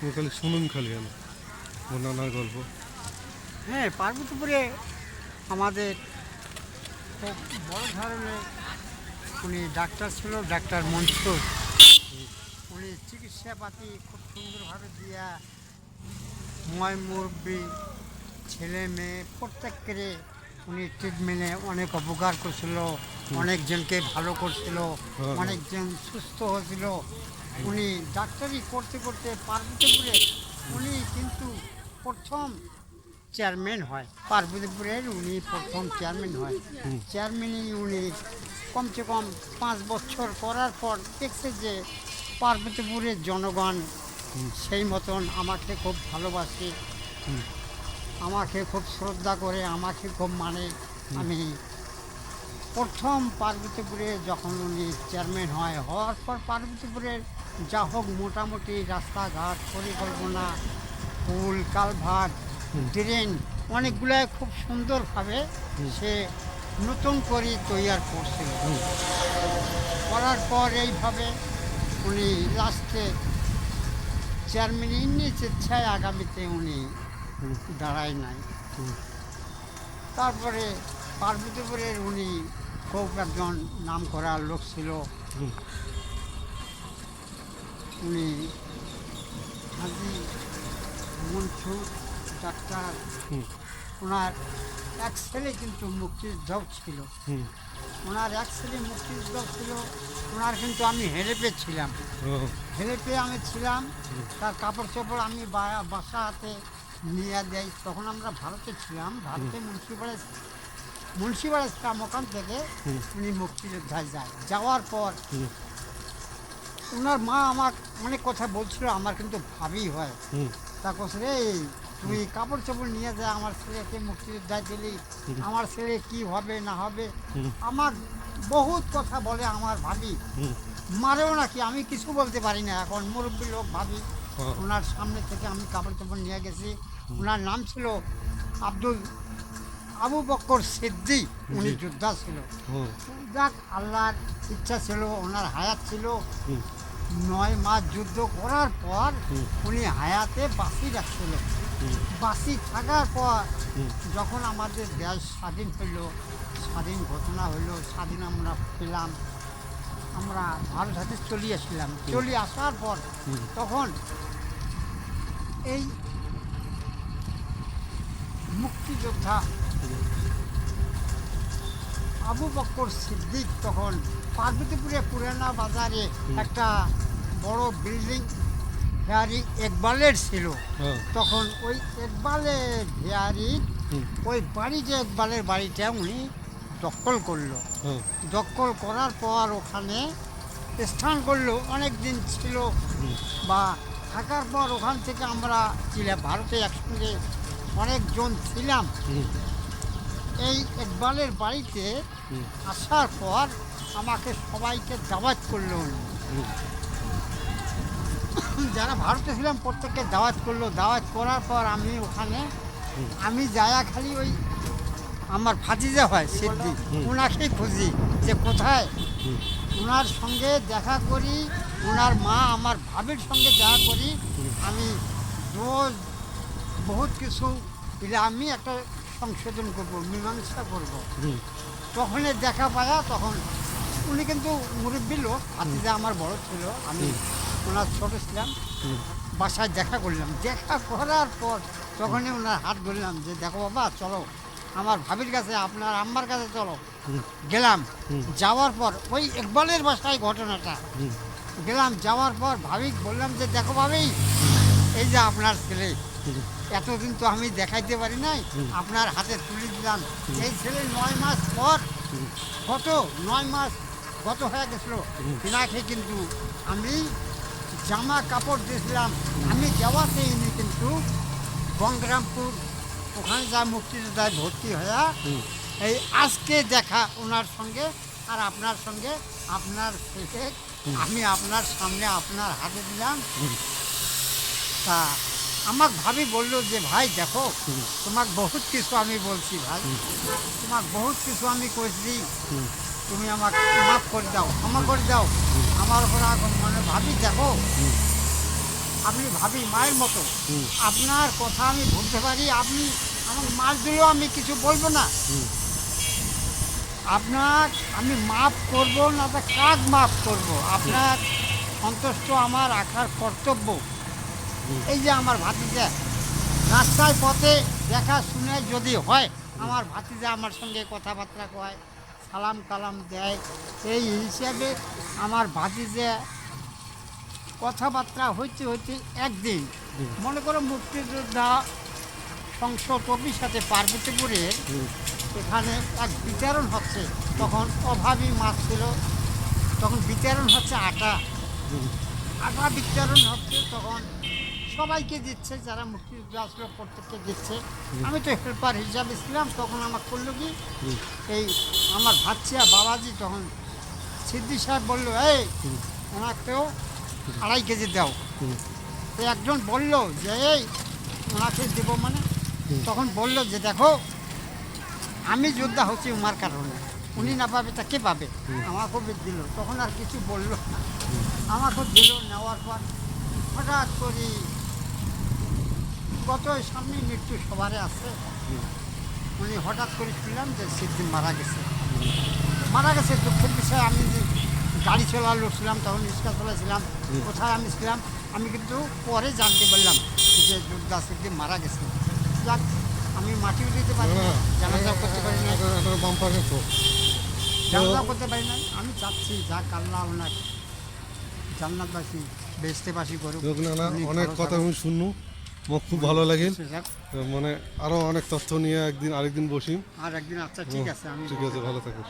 তুমি খালি শুনুন খালি আমি। বন্যানার গল্প। হ্যাঁ পার্বতীপুরে আমাদের খুব বড় ধরনের উনি ডাক্তার ছিল, ডাক্তার মনসুর। উনি চিকিৎসাপাতি খুব সুন্দরভাবে দিয়া ময় মুরব্বী, ছেলে মেয়ে প্রত্যেককে উনি ট্রিটমেন্টে অনেক উপকার করছিল। অনেকজনকে ভালো করছিল। অনেকজন সুস্থ হয়েছিল। উনি ডাক্তারি করতে করতে পার্বতীপুরে উনি কিন্তু প্রথম চেয়ারম্যান হয়। পার্বতীপুরের উনি প্রথম চেয়ারম্যান হয়। চেয়ারম্যানই উনি কমসে কম পাঁচ বছর করার পর দেখছে যে পার্বতীপুরের জনগণ সেই মতন আমাকে খুব ভালোবাসে। আমাকে খুব শ্রদ্ধা করে আমাকে খুব মানে। আমি প্রথম পার্বতীপুরে যখন উনি চেয়ারম্যান হয় হওয়ার পর পার্বতীপুরের যা হোক মোটামুটি রাস্তাঘাট পরিকল্পনা পুল কালভার্ট ড্রেন অনেকগুলাই খুব সুন্দরভাবে সে নতুন করে তৈয়ার করছিল করার পর এইভাবে উনি লাস্টে চেয়ারম্যান নিজ ইচ্ছায় আগামীতে উনি দাঁড়ায় নাই। তারপরে পার্বতীপুরের উনি খুব একজন নাম করা লোক ছিল। উনি হাজি মনসুর ডাক্তার। ওনার এক ছেলে কিন্তু মুক্তিযোদ্ধক ছিল। হুম। ওনার এক ছেলে মুক্তিযোদ্ধক ছিল। ওনার কিন্তু আমি হেরে পেয়েছিলাম হেরে পেয়ে আমি ছিলাম। তার কাপড় চোপড় আমি বাসা হাতে নিয়ে দেয় তখন আমরা ভারতে ছিলাম। ভারতে মুন্সিপাড়া মুন্সিপাড়া ছিলাম ওখান থেকে উনি মুক্তিযোদ্ধায় যায় যাওয়ার পর ওনার মা আমার অনেক কথা বলছিল আমার কিন্তু ভাবি হয়। তা কোস রে তুই কাপড় চোপড় নিয়ে যা আমার ছেলেকে মুক্তিযোদ্ধায় দিলি আমার ছেলে কি হবে না হবে। আমার বহুত কথা বলে আমার ভাবি। মারেও নাকি আমি কিছু বলতে পারি না। এখন মুরব্বী লোক ভাবি। ওনার সামনে থেকে আমি কাপড় চোপড় নিয়ে গেছি। ওনার নাম ছিল আব্দুল আবু বক্কর সিদ্দি উনি যোদ্ধা ছিল যাক আল্লাহর ইচ্ছা ছিল ওনার হায়াত ছিল। নয় মাস যুদ্ধ করার পর উনি হায়াতে বাসি রাখছিল বাসি থাকার পর যখন আমাদের দেশ স্বাধীন হইল স্বাধীন ঘটনা হইল স্বাধীন আমরা পেলাম আমরা ভারত হাতে চলে আসলাম। চলে আসার পর তখন এই মুক্তিযোদ্ধা আবু বক্কর সিদ্দিক তখন পার্বতীপুরে পুরানা বাজারে একটা বড় বিল্ডিং হেয়ারি একবালের ছিল। হ্যাঁ। তখন ওই একবালের হেয়ারির হুম। ওই বাড়ি যে একবালের বাড়িটা উনি দখল করল। হ্যাঁ। দখল করার পর ওখানে স্থান করল অনেক দিন ছিল। বা থাকার পর ওখান থেকে আমরা ছিলাম ভারতে একসঙ্গে অনেকজন ছিলাম। এই ইকবালের বাড়িতে আসার পর আমাকে সবাইকে দাওয়াত করল। যারা ভারতে ছিলাম প্রত্যেককে দাওয়াত করল। দাওয়াত করার পর আমি ওখানে আমি যায়া খালি ওই আমার ভাতিজা হয় সিদ্ধি ওনাকেই খুঁজি যে কোথায়। ওনার সঙ্গে দেখা করি ওনার মা আমার ভাবির সঙ্গে দেখা করি। আমি রোজ বহুত কিছু আমি একটা সংশোধন করব মীমাংসা করব। তখনই দেখা পায়া তখন উনি কিন্তু মুরব্বী লোক হাতিজা আমার বড় ছিল আমি ওনার ছোট ছিলাম। বাসায় দেখা করলাম। দেখা করার পর তখনই ওনার হাত ধরলাম যে দেখো বাবা চলো আমার ভাবির কাছে আপনার আম্মার কাছে চলো। গেলাম। যাওয়ার পর ওই একবালের বাসায় ঘটনাটা। গেলাম যাওয়ার পর ভাবি বললাম যে দেখো ভাবি এই যে আপনার ছেলে এতদিন তো আমি দেখাইতে পারি নাই আপনার হাতে তুলে দিলাম। এই ছেলে নয় মাস পর। কত নয় মাস গত হয়ে গেছিল। তিনাকে কিন্তু আমি জামা কাপড় দিয়েছিলাম। আমি যাওয়াতে ইনি কিন্তু গঙ্গরামপুর ওখানে যা মুক্তিযোদ্ধায় ভর্তি হয়ে এই আজকে দেখা ওনার সঙ্গে আর আপনার সঙ্গে আপনার আমি আপনার সামনে আপনার হাতে দিলাম। তা আমাকে ভাবি বলল যে ভাই দেখো। তোমাকে বহুত কিছু আমি বলছি ভাই। তোমাকে বহুত কিছু আমি কইছি। তুমি আমাকে মাফ করে দাও ক্ষমা করে দাও। আমার উপর আগুন মানে ভাবি দেখো আপনি ভাবি মায়ের মতো। আপনার কথা আমি বলতে পারি আপনি আমার মার দিলেও আমি কিছু বলব না। আপনার আমি মাফ করব না তা কাজ মাফ করব? আপনার সন্তুষ্ট আমার রাখার কর্তব্য। এই যে আমার ভাতিজা রাস্তায় পথে দেখা শুনে যদি হয় আমার ভাতিজা আমার সঙ্গে কথাবার্তা কয় সালাম কালাম দেয়। সেই হিসাবে আমার ভাতিজা কথাবার্তা হইতে হইতে একদিন মনে করো মুক্তিযোদ্ধা সংসদ অফিস সাথে পার্বতীপুরের এখানে এক বিতরণ হচ্ছে তখন অভাবী মাছ ছিল তখন বিতরণ হচ্ছে আটা। আটা বিতরণ হচ্ছে তখন সবাইকে দিচ্ছে, যারা মুক্তিযুদ্ধ আসলো প্রত্যেককে দিচ্ছে আমি তো হেল্পার হিসাবে ছিলাম তখন আমার করল কি, এই আমার ভাচ্ছিয়া বাবাজি তখন সিদ্ধি সাহেব বলল, এই। ওনাকেও আড়াই কেজি দাও। তো একজন বলল যে, এই, ওনাকে দেবো মানে তখন বলল যে, দেখো, আমি যোদ্ধা হচ্ছি উমার কারণে উনি না পাবে তা কে পাবে। আমাকেও দিল তখন আর কিছু বলল না আমাকেও দিল, নেওয়ার পর হঠাৎ করে গত সামনে মৃত্যু সবারে আছে। উনি হঠাৎ করে শুনলাম যে সিদ্ধি মারা গেছে। মারা গেছে দুঃখের বিষয় আমি যে গাড়ি চলার লোক ছিলাম তখন রিক্সা চলাছিলাম কোথায় আমি ছিলাম আমি কিন্তু পরে জানতে পারলাম যে দুর্গা সিদ্ধি মারা গেছে। যাক আমি মাটিও দিতে পারি না জানাজা করতে পারি না। জানাজা করতে পারি না আমি চাচ্ছি যা কাল্লা ওনার জান্নাতবাসী বেচতেবাসী করুক। অনেক কথা। আমি শুননু মোক খুব ভালো লাগে। মানে আরও অনেক তথ্য নিয়ে একদিন আরেকদিন বসি। আর একদিন আচ্ছা ঠিক আছে আমি ঠিক আছে ভালো থাকিস